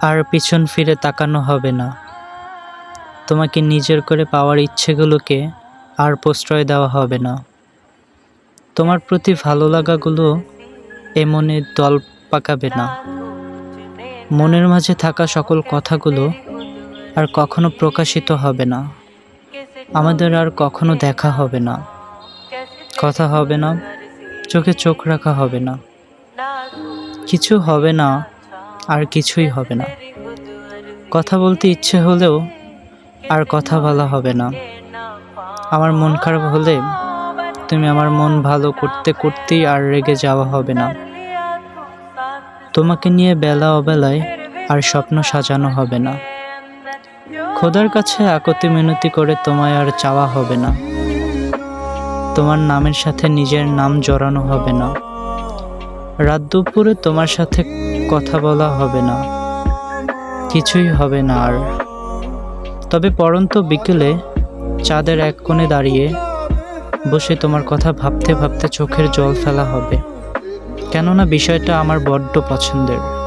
আর পিছন ফিরে তাকানো হবে না। তোমাকে নিজের করে পাওয়ার ইচ্ছেগুলোকে আর প্রশ্রয় দেওয়া হবে না। তোমার প্রতি ভালো লাগাগুলো এ মনে দল পাকাবে না। মনের মাঝে থাকা সকল কথাগুলো আর কখনো প্রকাশিত হবে না। আমাদের আর কখনো দেখা হবে না। কথা হবে না। চোখে চোখ রাখা হবে না। কিছু হবে না। আর কিছুই হবে না। কথা বলতে ইচ্ছে হলেও আর কথা বলা হবে না। আমার মন খারাপ হলে তুমি আমার মন ভালো করতে করতেই আর রেগে যাওয়া হবে না। তোমাকে নিয়ে বেলা অবেলায় আর স্বপ্ন সাজানো হবে না। খোদার কাছে আকতি মিনতি করে তোমায় আর চাওয়া হবে না। তোমার নামের সাথে নিজের নাম জড়ানো হবে না। রাত দুপুরে তোমার সাথে কথা বলা হবে না। কিছুই হবে না আর। তবে পরন্ত বিকেলে চাঁদের এক কোণে দাঁড়িয়ে বসে তোমার কথা ভাবতে ভাবতে চোখের জল ফেলা হবে। কেননা বিষয়টা আমার বড্ড পছন্দের।